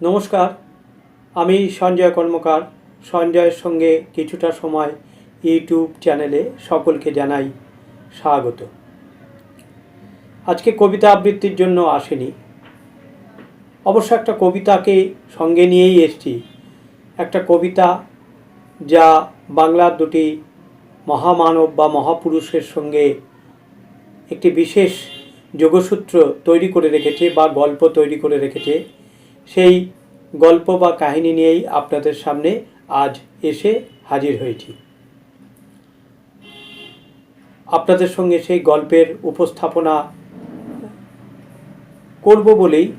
নমস্কার, আমি সঞ্জয় কর্মকার। সঞ্জয়ের সঙ্গে কিছুটা সময় ইউটিউব চ্যানেলে সকলকে জানাই স্বাগত। আজকে কবিতা আবৃত্তির জন্য আসেনি। অবশ্য একটা কবিতাকে সঙ্গে নিয়েই এসছি। একটা কবিতা যা বাংলার দুটি মহামানব বা মহাপুরুষের সঙ্গে একটি বিশেষ যোগসূত্র তৈরি করে রেখেছে বা গল্প তৈরি করে রেখেছে। সেই গল্প বা কাহিনী নিয়েই আপনাদের সামনে আজ এসে হাজির হয়েছি। আপনাদের সঙ্গে সেই গল্পের উপস্থাপনা করব বলেই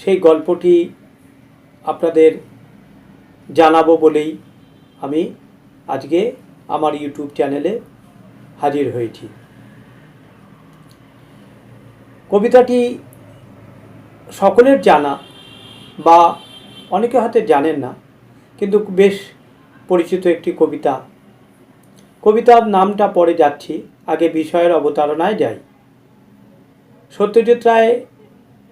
সেই গল্পটি আপনাদের জানাব বলেই আমি আজকে আমার ইউটিউব চ্যানেলে হাজির হয়েছি। কবিতাটি সকলের জানা বা অনেকে হয়তো জানেন না, কিন্তু বেশ পরিচিত একটি কবিতা। কবিতার নামটা পরে যাচ্ছি, আগে বিষয়ের অবতারণায় যাই। সত্যজিৎ রায়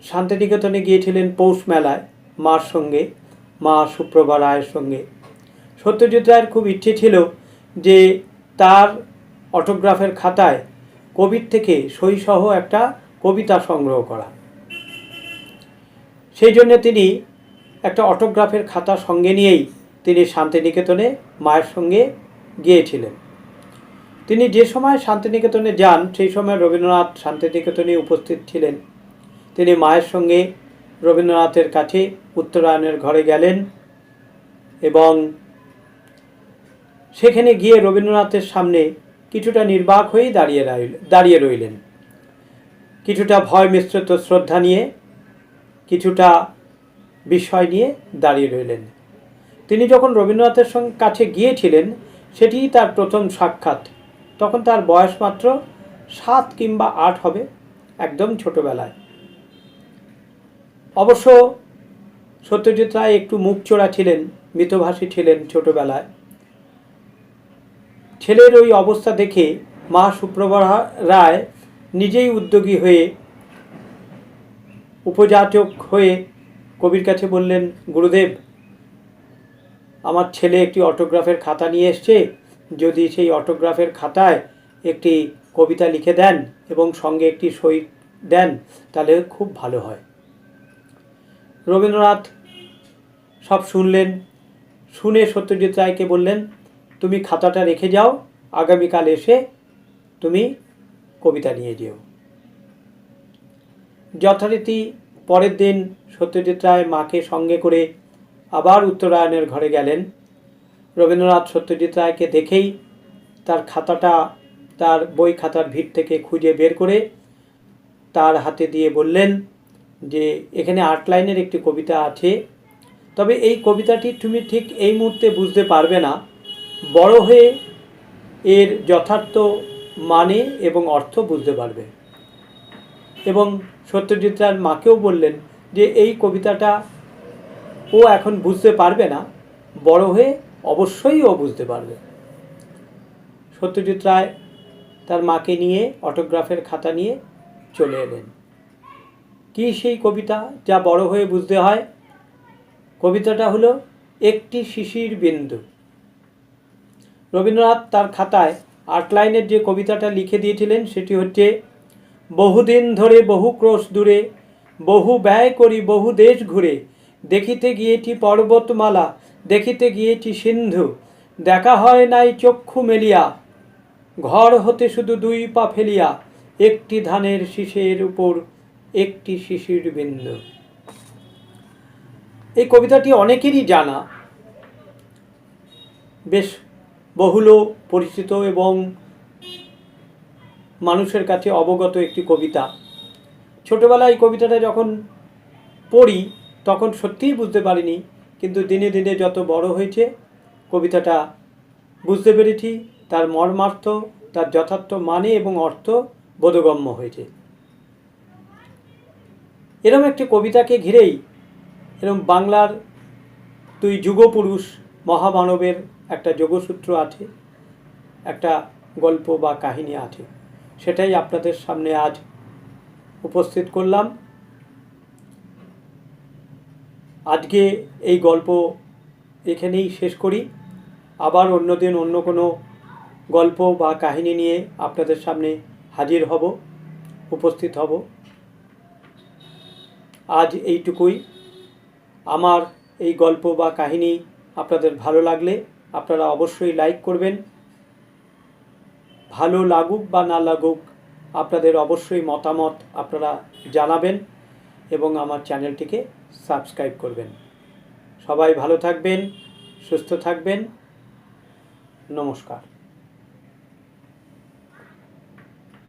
শান্তিনিকেতনে গিয়েছিলেন পৌষ মেলায় মার সঙ্গে, মা সুপ্রভা রায়ের সঙ্গে। সত্যজিৎ রায়ের খুব ইচ্ছে ছিল যে তার অটোগ্রাফের খাতায় কবির থেকে সইসহ একটা কবিতা সংগ্রহ করা। সেই জন্য তিনি একটা অটোগ্রাফের খাতা সঙ্গে নিয়েই তিনি শান্তিনিকেতনে মায়ের সঙ্গে গিয়েছিলেন। তিনি যে সময় শান্তিনিকেতনে যান, সেই সময় রবীন্দ্রনাথ শান্তিনিকেতনে উপস্থিত ছিলেন। তিনি মায়ের সঙ্গে রবীন্দ্রনাথের কাছে উত্তরায়ণের ঘরে গেলেন এবং সেখানে গিয়ে রবীন্দ্রনাথের সামনে কিছুটা নির্বাক হয়েই দাঁড়িয়ে দাঁড়িয়ে রইলেন। কিছুটা ভয় মিশ্রিত শ্রদ্ধা নিয়ে কিছুটা বিস্ময় নিয়ে দাঁড়িয়ে রইলেন। তিনি যখন রবীন্দ্রনাথের সঙ্গে কাছে গিয়েছিলেন সেটিই তার প্রথম সাক্ষাৎ। তখন তার বয়স মাত্র সাত কিংবা আট হবে, একদম ছোটবেলায়। অবশ্য সত্যজিৎ রায় একটু মুখ চোরা ছিলেন, মিতভাষী ছিলেন ছোটবেলায়। ছেলের ওই অবস্থা দেখে মা সুপ্রভা রায় নিজেই উদ্যোগী হয়ে উপযাচক হয়ে কবির কাছে বললেন, গুরুদেব, আমার ছেলে একটি অটোগ্রাফের খাতা নিয়ে এসছে। যদি সেই অটোগ্রাফের খাতায় একটি কবিতা লিখে দেন এবং সঙ্গে একটি সই দেন, তাহলে খুব ভালো হয়। রবীন্দ্রনাথ সব শুনলেন। শুনে সত্যজিৎ রায়কে বললেন, তুমি খাতাটা রেখে যাও, আগামীকাল এসে তুমি কবিতা নিয়ে যেও। যথারীতি পরের দিন সত্যজিৎ রায় মাকে সঙ্গে করে আবার উত্তরায়ণের ঘরে গেলেন। রবীন্দ্রনাথ সত্যজিৎ রায়কে দেখেই তার খাতাটা, তার বই খাতার ভিড় থেকে খুঁজে বের করে তার হাতে দিয়ে বললেন যে, এখানে আট লাইনের একটি কবিতা আছে। তবে এই কবিতাটি তুমি ঠিক এই মুহূর্তে বুঝতে পারবে না। বড় হয়ে এর যথার্থ মানে এবং অর্থ বুঝতে পারবে। এবং সত্যজিৎ রায়ের মাকেও বললেন যে এই কবিতাটা ও এখন বুঝতে পারবে না, বড় হয়ে অবশ্যই ও বুঝতে পারবে। সত্যজিৎ রায় তার মাকে নিয়ে অটোগ্রাফের খাতা নিয়ে চলে এলেন। কি সেই কবিতা যা বড় হয়ে বুঝতে হয়? কবিতাটা হলো একটি শিশির বিন্দু। রবীন্দ্রনাথ তার খাতায় আট লাইনের যে কবিতাটা লিখে দিয়েছিলেন, সেটি হচ্ছে বহুদিন ধরে বহু ক্রোশ দূরে, বহু ব্যয় করি বহু দেশ ঘুরে। দেখিতে গিয়েছি পর্বতমালা, দেখিতে গিয়েছি সিন্ধু, দেখা হয় নাই চক্ষু মেলিয়া। ঘর হতে শুধু দুই পা ফেলিয়া, একটি ধানের শীষের উপর, একটি শিশির বিন্দু। এই কবিতাটি অনেকেরই জানা। বেশ বহুল পরিচিত এবং মানুষের কাছে অবগত একটি কবিতা। ছোটোবেলায় এই কবিতাটা যখন পড়ি, তখন সত্যিই বুঝতে পারিনি, কিন্তু দিনে দিনে যত বড় হয়েছে, কবিতাটা বুঝতে পেরেছি, তার মর্মার্থ, তার যথার্থ মানে এবং অর্থ বোধগম্য হয়েছে। এরম একটি কবিতাকে ঘিরেই, এরম বাংলার দুই যুগপুরুষ মহামানবের একটা যোগসূত্র আছে, একটা গল্প বা কাহিনী আছে। সেটাই আপনাদের সামনে আজ উপস্থিত করলাম। আজকে এই গল্প এখানেই শেষ করি। আবার অন্যদিন অন্য কোনো গল্প বা কাহিনী নিয়ে আপনাদের সামনে হাজির হব, উপস্থিত হব। আজ এইটুকুই। আমার এই গল্প বা কাহিনী আপনাদের ভালো লাগলে আপনারা অবশ্যই লাইক করবেন ভালো লাগুক বা না লাগুক, আপনাদের অবশ্যই মতামত আপনারা জানাবেন এবং আমার চ্যানেলটিকে সাবস্ক্রাইব করবেন। সবাই ভালো থাকবেন, সুস্থ থাকবেন। নমস্কার।